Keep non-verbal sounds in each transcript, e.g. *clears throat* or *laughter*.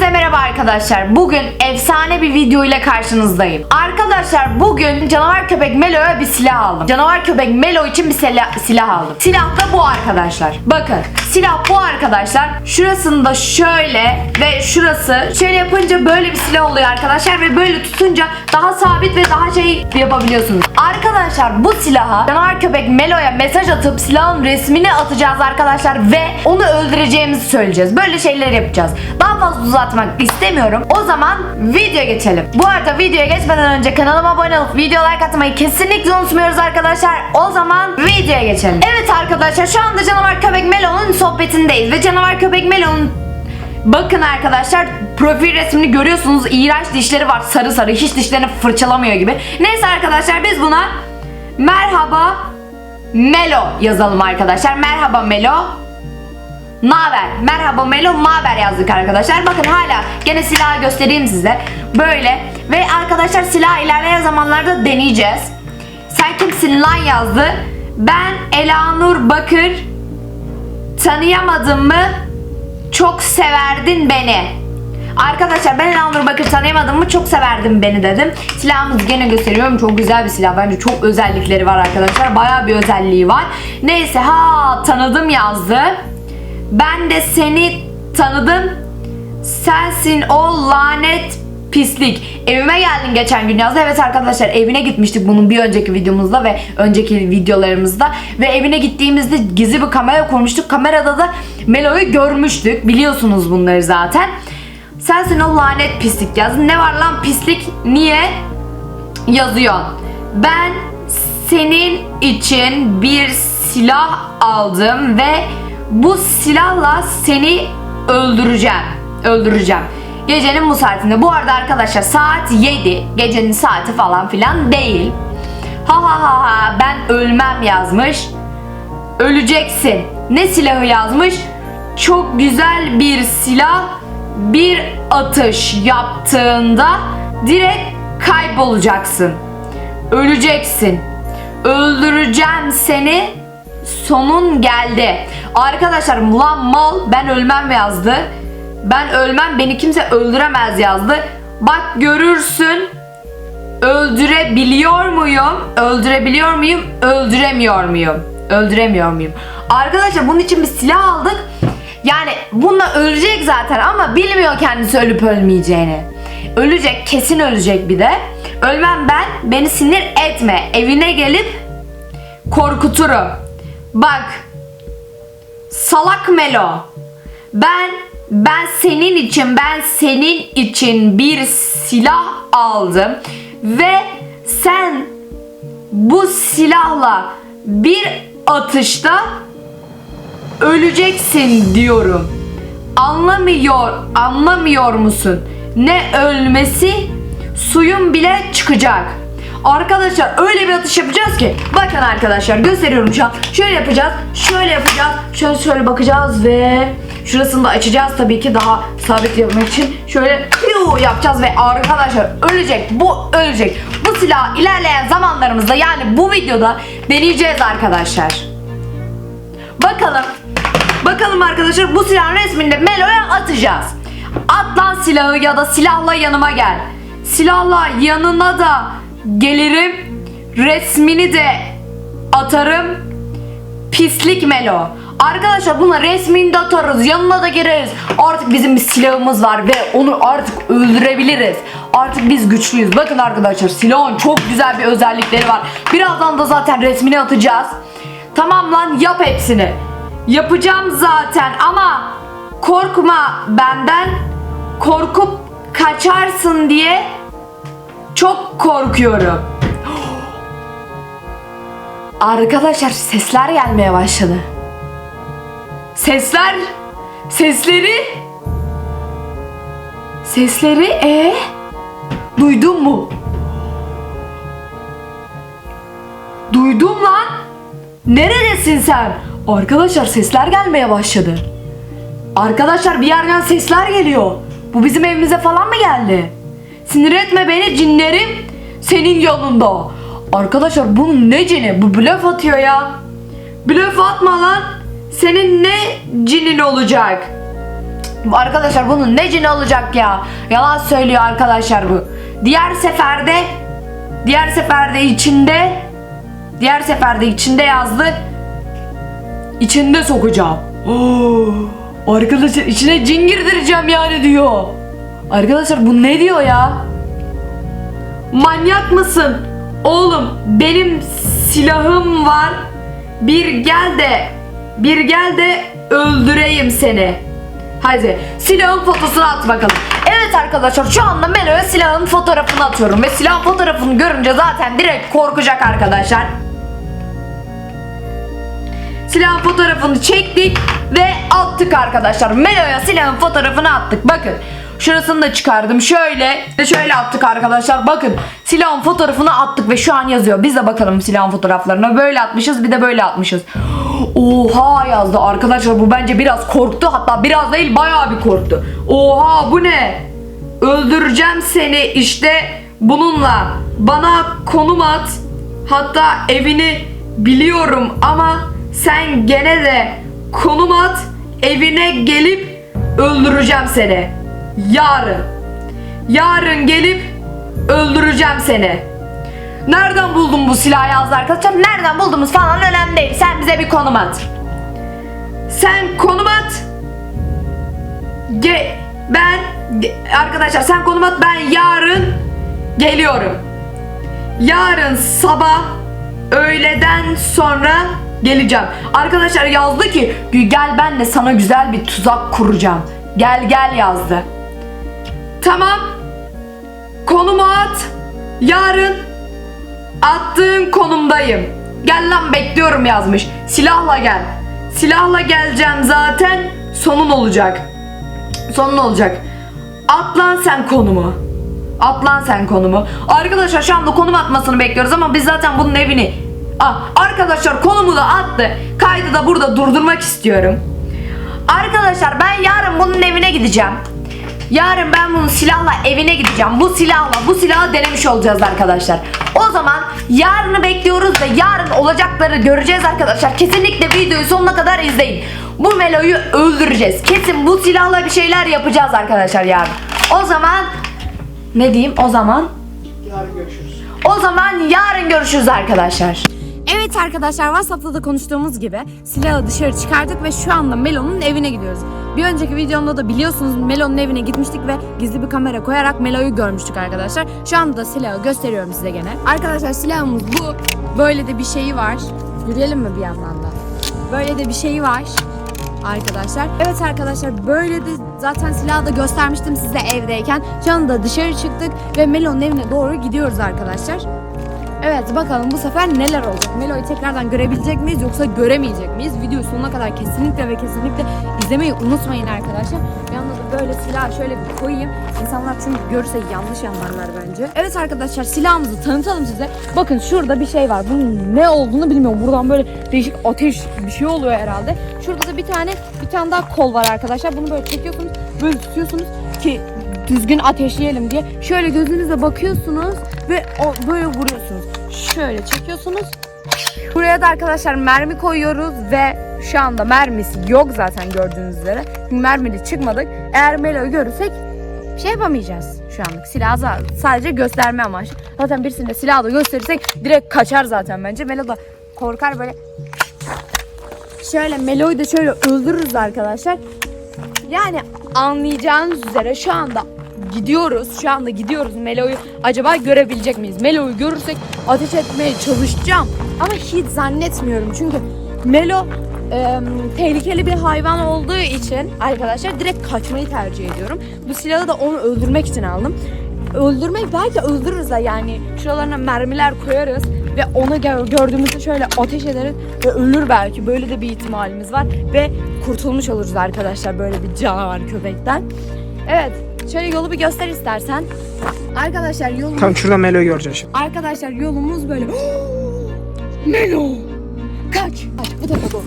Hepinize merhaba arkadaşlar. Bugün efsane bir video ile karşınızdayım. Arkadaşlar bugün canavar köpek Melo'ya bir silah aldım. Canavar köpek Melo için bir silah, silah aldım. Silah da bu arkadaşlar. Bakın silah bu arkadaşlar. Şurasında şöyle ve şurası şöyle yapınca böyle bir silah oluyor arkadaşlar ve böyle tutunca daha sabit ve daha şey yapabiliyorsunuz. Arkadaşlar bu silaha canavar köpek Melo'ya mesaj atıp silahın resmini atacağız arkadaşlar ve onu öldüreceğimizi söyleyeceğiz. Böyle şeyler yapacağız. Daha fazla uzatmak istemiyorum. O zaman videoya geçelim. Bu arada videoya geçmeden önce kanalıma abone olup video like atmayı kesinlikle unutmuyoruz arkadaşlar. O zaman videoya geçelim. Evet arkadaşlar şu anda canavar köpek Melo'nun sohbetindeyiz ve canavar köpek Melo'nun Bakın arkadaşlar profil resmini görüyorsunuz. İğrenç dişleri var sarı sarı. Hiç dişlerini fırçalamıyor gibi. Neyse arkadaşlar biz buna merhaba Melo yazalım arkadaşlar. Merhaba Melo. Naber? Merhaba Melo, naber yazdık arkadaşlar. Bakın hala gene silahı göstereyim size. Böyle ve arkadaşlar silah ilerleyen zamanlarda deneyeceğiz. Sen kimsin lan yazdı. Ben Elanur Bakır. Tanıyamadın mı? Çok severdin beni. Arkadaşlar ben Elanur Bakır tanıyamadım mı çok severdin beni dedim. Silahımızı gene gösteriyorum. Çok güzel bir silah. Bence çok özellikleri var arkadaşlar. Baya bir özelliği var. Neyse ha tanıdım yazdı. Ben de seni tanıdım. Sensin o lanet pislik. Evime geldin geçen gün yazdı. Evet arkadaşlar evine gitmiştik bunun bir önceki videomuzda ve önceki videolarımızda. Ve evine gittiğimizde gizli bir kamera kurmuştuk. Kamerada da Melo'yu görmüştük. Biliyorsunuz bunları zaten. Sensin o lanet pislik yazdı. Ne var lan pislik? Niye? Yazıyor. Ben senin için bir silah aldım ve bu silahla seni öldüreceğim. Öldüreceğim. Gecenin bu saatinde. Bu arada arkadaşlar saat 7. Gecenin saati falan filan değil. Ha ha ha ha ben ölmem yazmış. Öleceksin. Ne silahı yazmış? Çok güzel bir silah. Bir atış yaptığında direkt kaybolacaksın. Öleceksin. Öldüreceğim seni. Sonun geldi. Arkadaşlar lan mal ben ölmem yazdı. Ben ölmem beni kimse öldüremez yazdı. Bak görürsün. Öldürebiliyor muyum? Öldürebiliyor muyum? Öldüremiyor muyum? Öldüremiyor muyum? Arkadaşlar bunun için bir silah aldık. Yani bununla ölecek zaten ama bilmiyor kendisi ölüp ölmeyeceğini. Ölecek, kesin ölecek bir de. Ölmem ben, beni sinir etme. Evine gelip korkuturum. Bak, salak Melo. Ben ben senin için ben senin için bir silah aldım ve sen bu silahla bir atışta öleceksin diyorum. Anlamıyor, anlamıyor musun? Ne ölmesi, suyun bile çıkacak. Arkadaşlar öyle bir atış yapacağız ki bakın arkadaşlar gösteriyorum şu an. Şöyle yapacağız, şöyle yapacağız, şöyle şöyle bakacağız ve şurasını da açacağız tabii ki daha sabit yapmak için. Şöyle piu yapacağız ve arkadaşlar ölecek, bu ölecek. Bu silah ilerleyen zamanlarımızda yani bu videoda deneyeceğiz arkadaşlar. Bakalım. Bakalım arkadaşlar bu silahın resmini de Melo'ya atacağız. At lan silahı ya da silahla yanıma gel. Silahla yanına da gelirim. Resmini de atarım. Pislik Melo. Arkadaşlar buna resmini de atarız. Yanına da gireriz. Artık bizim bir silahımız var ve onu artık öldürebiliriz. Artık biz güçlüyüz. Bakın arkadaşlar silahın çok güzel bir özellikleri var. Birazdan da zaten resmini atacağız. Tamam lan yap hepsini. Yapacağım zaten ama korkma benden. Korkup kaçarsın diye çok korkuyorum. Arkadaşlar sesler gelmeye başladı. Sesler sesleri sesleri e duydun mu? Duydum lan. Neredesin sen? Arkadaşlar sesler gelmeye başladı. Arkadaşlar bir yerden sesler geliyor. Bu bizim evimize falan mı geldi? Sinir etme beni cinlerim senin yanında. Arkadaşlar bunun ne cini? Bu blöf atıyor ya. Blöf atma lan. Senin ne cinin olacak? Arkadaşlar bunun ne cini olacak ya? Yalan söylüyor arkadaşlar bu. Diğer seferde diğer seferde içinde diğer seferde içinde yazdı. İçinde sokacağım. Oo, *gasps* arkadaşlar içine cin girdireceğim yani diyor. Arkadaşlar bu ne diyor ya? Manyak mısın? Oğlum benim silahım var. Bir gel de bir gel de öldüreyim seni. Hadi silahın fotosunu at bakalım. Evet arkadaşlar şu anda Melo'ya silahın fotoğrafını atıyorum. Ve silahın fotoğrafını görünce zaten direkt korkacak arkadaşlar. Silahın fotoğrafını çektik ve attık arkadaşlar. Melo'ya silahın fotoğrafını attık. Bakın şurasını da çıkardım. Şöyle ve şöyle attık arkadaşlar. Bakın silahın fotoğrafını attık ve şu an yazıyor. Biz de bakalım silahın fotoğraflarına. Böyle atmışız bir de böyle atmışız. Oha yazdı arkadaşlar bu bence biraz korktu. Hatta biraz değil bayağı bir korktu. Oha bu ne? Öldüreceğim seni işte bununla. Bana konum at. Hatta evini biliyorum ama sen gene de konum at. Evine gelip öldüreceğim seni. Yarın. Yarın gelip öldüreceğim seni. Nereden buldun bu silahı yazdı arkadaşlar? Nereden bulduğumuz falan önemli değil. Sen bize bir konum at. Sen konum at. Ge ben ge- arkadaşlar sen konum at ben yarın geliyorum. Yarın sabah öğleden sonra geleceğim. Arkadaşlar yazdı ki gel ben de sana güzel bir tuzak kuracağım. Gel gel yazdı. Tamam. Konumu at. Yarın attığın konumdayım. Gel lan bekliyorum yazmış. Silahla gel. Silahla geleceğim zaten. Sonun olacak. Sonun olacak. At lan sen konumu. At lan sen konumu. Arkadaşlar şu anda konum atmasını bekliyoruz ama biz zaten bunun evini... Ah, arkadaşlar konumu da attı. Kaydı da burada durdurmak istiyorum. Arkadaşlar ben yarın bunun evine gideceğim. Yarın ben bunun silahla evine gideceğim. Bu silahla bu silahı denemiş olacağız arkadaşlar. O zaman yarını bekliyoruz ve yarın olacakları göreceğiz arkadaşlar. Kesinlikle videoyu sonuna kadar izleyin. Bu Melo'yu öldüreceğiz. Kesin bu silahla bir şeyler yapacağız arkadaşlar yarın. O zaman ne diyeyim o zaman? Yarın görüşürüz. O zaman yarın görüşürüz arkadaşlar. Evet arkadaşlar WhatsApp'ta da konuştuğumuz gibi silahı dışarı çıkardık ve şu anda Melo'nun evine gidiyoruz. Bir önceki videomda da biliyorsunuz Melo'nun evine gitmiştik ve gizli bir kamera koyarak Melo'yu görmüştük arkadaşlar. Şu anda da silahı gösteriyorum size gene. Arkadaşlar silahımız bu. Böyle de bir şeyi var. Yürüyelim mi bir yandan da? Böyle de bir şeyi var arkadaşlar. Evet arkadaşlar böyle de zaten silahı da göstermiştim size evdeyken. Şu anda dışarı çıktık ve Melo'nun evine doğru gidiyoruz arkadaşlar. Evet bakalım bu sefer neler olacak? Melo'yu tekrardan görebilecek miyiz yoksa göremeyecek miyiz? Videoyu sonuna kadar kesinlikle ve kesinlikle izlemeyi unutmayın arkadaşlar. Da böyle silah şöyle bir koyayım. İnsanlar çünkü görürse yanlış anlarlar bence. Evet arkadaşlar silahımızı tanıtalım size. Bakın şurada bir şey var. Bunun ne olduğunu bilmiyorum. Buradan böyle değişik ateş bir şey oluyor herhalde. Şurada da bir tane bir tane daha kol var arkadaşlar. Bunu böyle çekiyorsunuz. Böyle tutuyorsunuz ki düzgün ateşleyelim diye. Şöyle gözünüze bakıyorsunuz ve o böyle vuruyorsunuz. Şöyle çekiyorsunuz. Buraya da arkadaşlar mermi koyuyoruz ve şu anda mermisi yok zaten gördüğünüz üzere. Mermili çıkmadık. Eğer Melo'yu görürsek şey yapamayacağız şu anlık. Silahı sadece gösterme amaçlı. Zaten birisine silahı da gösterirsek direkt kaçar zaten bence. Melo da korkar böyle. Şöyle Melo'yu da şöyle öldürürüz arkadaşlar. Yani anlayacağınız üzere şu anda gidiyoruz. Şu anda gidiyoruz. Melo'yu acaba görebilecek miyiz? Melo'yu görürsek ateş etmeye çalışacağım. Ama hiç zannetmiyorum. Çünkü Melo e, tehlikeli bir hayvan olduğu için arkadaşlar direkt kaçmayı tercih ediyorum. Bu silahı da onu öldürmek için aldım. Öldürmek belki öldürürüz de yani şuralarına mermiler koyarız ve onu gö- gördüğümüzde şöyle ateş ederiz ve ölür belki. Böyle de bir ihtimalimiz var ve kurtulmuş oluruz arkadaşlar böyle bir canavar köpekten. Evet, şöyle yolu bir göster istersen. Arkadaşlar yolumuz Tam şurada Melo'yu göreceğiz şimdi. Arkadaşlar yolumuz böyle. *gasps* Melo! Kaç! Kaç bu tarafa doğru.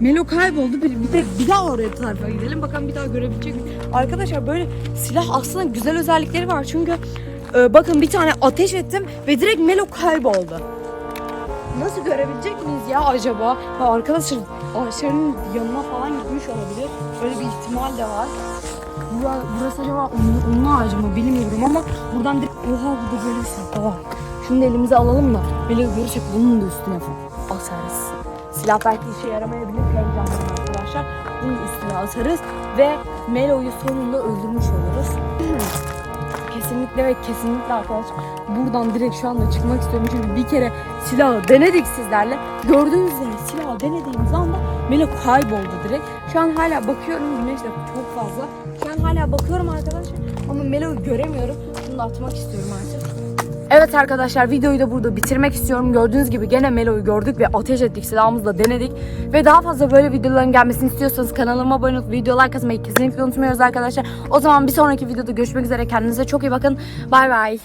Melo kayboldu. Bir, bir de bir daha oraya tarafa gidelim. Bakalım bir daha görebilecek miyiz? Arkadaşlar böyle silah aslında güzel özellikleri var. Çünkü e, bakın bir tane ateş ettim ve direkt Melo kayboldu. Nasıl görebilecek miyiz ya acaba? Ya arkadaşlar ağaçların yanına falan gitmiş olabilir. Böyle bir ihtimal de var. Bura, burası acaba onun, onun ağacı mı bilmiyorum ama buradan direkt oha burada böyle bir silah var. Şunu da elimize alalım da böyle görürsek bunun da üstüne falan asarız. Silah belki işe yaramayabilir heyecandan arkadaşlar. Bunun üstüne asarız ve Melo'yu sonunda öldürmüş oluruz. *clears throat* Kesinlikle ve kesinlikle arkadaşlar buradan direkt şu anda çıkmak istiyorum çünkü bir kere silahı denedik sizlerle. Gördüğünüz üzere silahı denediğimiz anda Melo kayboldu direkt. Şu an hala bakıyorum güneş de çok fazla. Şu an hala bakıyorum arkadaşlar ama Melo'yu göremiyorum. Bunu da atmak istiyorum artık. Evet arkadaşlar videoyu da burada bitirmek istiyorum. Gördüğünüz gibi gene Melo'yu gördük ve ateş ettik silahımızla denedik. Ve daha fazla böyle videoların gelmesini istiyorsanız kanalıma abone olup video like atmayı kesinlikle unutmuyoruz arkadaşlar. O zaman bir sonraki videoda görüşmek üzere. Kendinize çok iyi bakın. Bay bay.